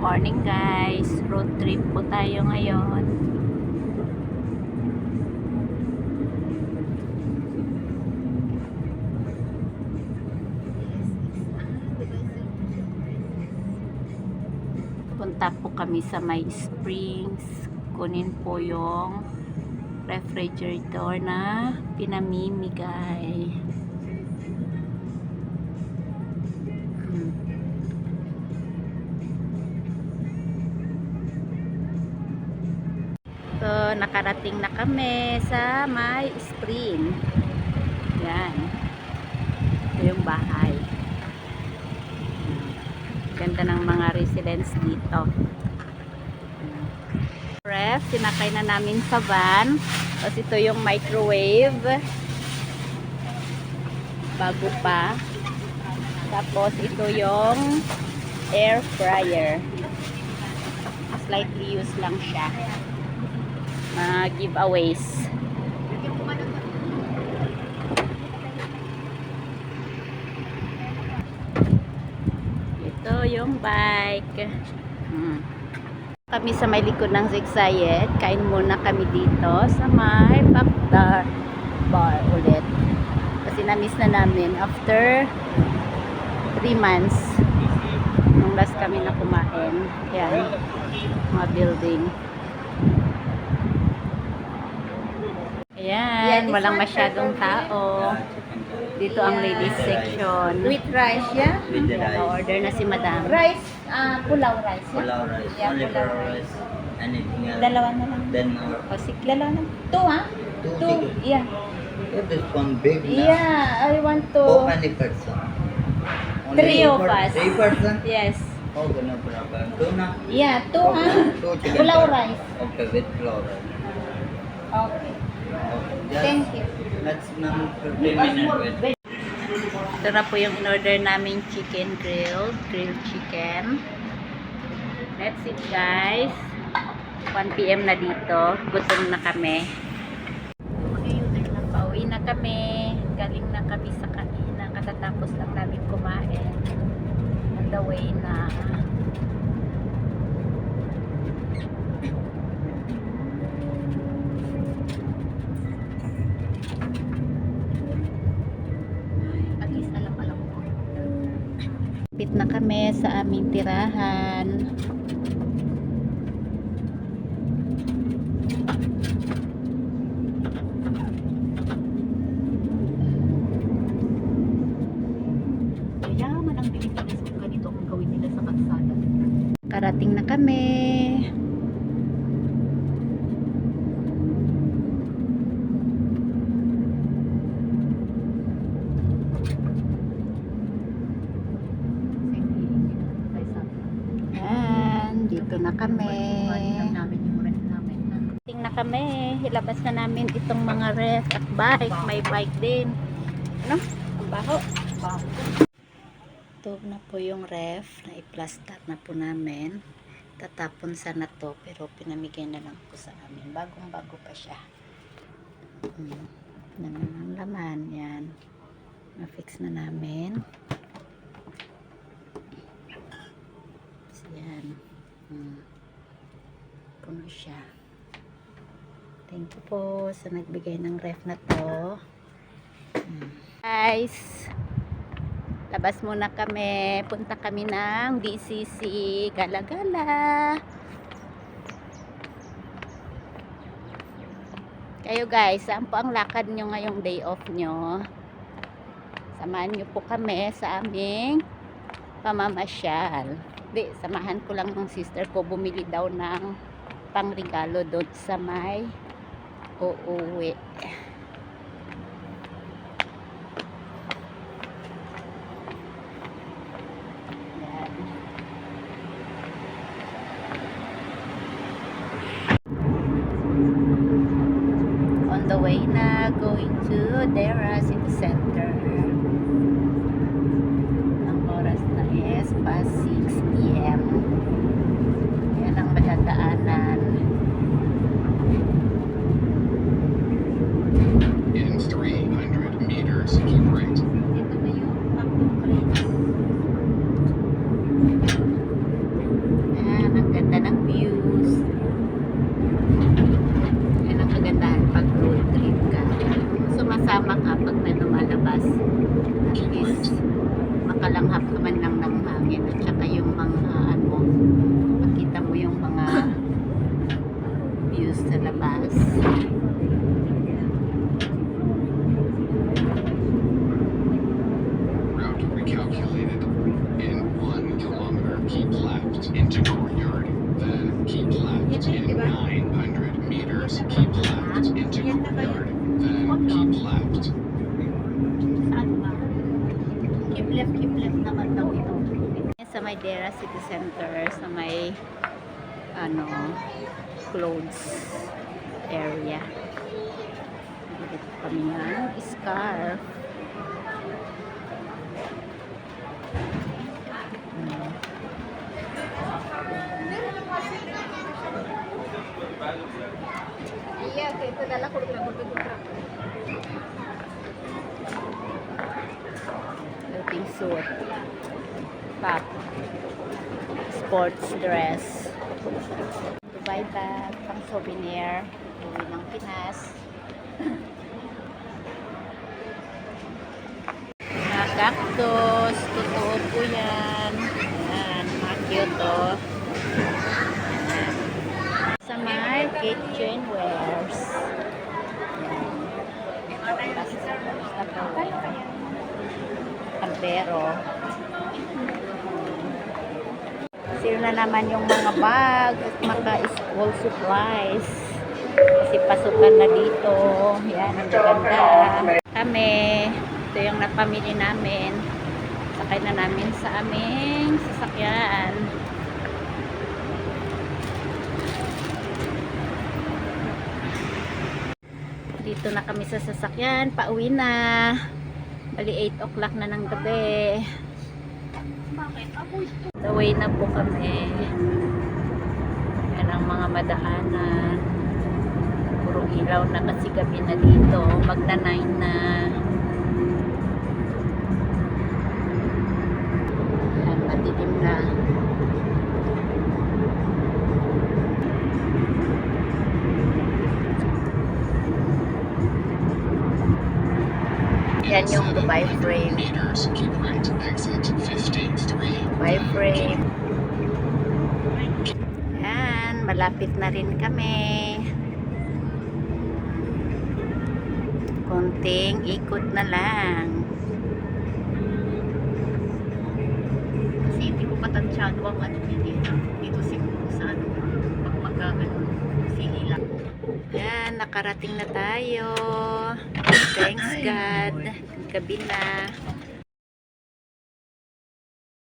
morning guys. Road trip po tayo ngayon. Punta po kami sa May Springs. Kunin po yung refrigerator na pinamimigay. So, nakarating na kami sa May Spring. Yan. Ito yung bahay. Ganda ng mga residents dito. Ref, sinakay na namin sa van. Tapos ito yung microwave. Bago pa. Tapos ito yung air fryer. Slightly used lang siya. Mga giveaways. Ito yung bike. Hmm. Kami sa may likod ng Zigzayed. Kain muna kami dito sa may Bakdar bar ulit. Kasi na-miss na namin after 3 months nung last kami na kumain. Yan. Mga building. Ayan. Walang masyadong tao. Dito ang ladies section. With rice, yeah? with the rice. Order na si madam. Rice, uh, pulaw rice, yeah? Pulao rice, Yeah, only pulao for rice. Anything else? Dalawa na lang. Then or O, sige, dalawa na. Two, ha? two, Two, chicken. yeah. If this one big na. Yeah, I want How to... many person? Three two of per- us. Three person? Yes. Okay, no problem. Two na? Yeah, two, ha? Okay, two chicken Pulaw rice. Okay, with pulao rice. Okay. Okay, just Thank you. Let's now 15 minutes. Ito na po yung in-order namin chicken grilled, grilled chicken. That's it guys. 1 p.m. na dito. Gutom na kami. Pauwi na kami. Galing na kami sa kainan. Katatapos lang namin kumain. On the way na. At least alam alam ko. Pit na kami sa aming tirahan. Karating na kami. Ayan, dito na kami. Ting na kami. Ilabas na namin itong mga ref at bike. May bike din. Ano? Ang baho. Ito na po yung ref na i-plastic na po namin. Tatapon sana to pero pinamigay na lang po sa amin. Bagong bago pa siya. Hmm. Naman ang laman. Yan. Na-fix na namin. So, yan. Hmm. Puno siya. Thank you po sa nagbigay ng ref na to. Guys, labas muna kami. Punta kami ng DCC. Gala-gala. Kayo guys, saan po ang lakad nyo ngayong day off nyo? Samahan nyo po kami sa aming pamamasyal. Di, samahan ko lang ng sister ko. Bumili daw ng pangregalo doon sa may uuwi. Yan. On the way na going to Dera City Center. Ang oras na is past 6 p.m. lamang kapag may lumalabas. At least, makalanghap naman lang ng hangin at saka yung mga Left naman daw ito. Sa may Dera City Center, sa may ano, clothes area. Dito kami yan. Scarf. Suit. Top. Sports dress. Dubai bag, pang souvenir. Uwi ng Pinas. Mga cactus. Totoo po yan. Yan. Mga cute oh. Yan. Sa may kitchen wares. Yan. Tapos, kaldero. Sale na naman yung mga bag at mga school supplies. Kasi pasukan na dito. Yan, ang ganda. Kami, ito yung napamili namin. Sakay na namin sa aming sasakyan. Dito na kami sa sasakyan. Pauwi na. Bali 8 o'clock na ng gabi. The way na po kami. Yan ang mga madaanan. Puro ilaw na kasi gabi na dito. Magna 9 na. Yan, matitim na. Yan yung Dubai frame. meters. Keep right. Exit 53. By frame. Yan, malapit na rin kami. Konting ikot na lang. Kasi hindi ko patansyado ang ano niya dito. Dito siguro sa ano, pag magkagano, sige lang. Yan, nakarating na tayo. Thanks God. Gabi na.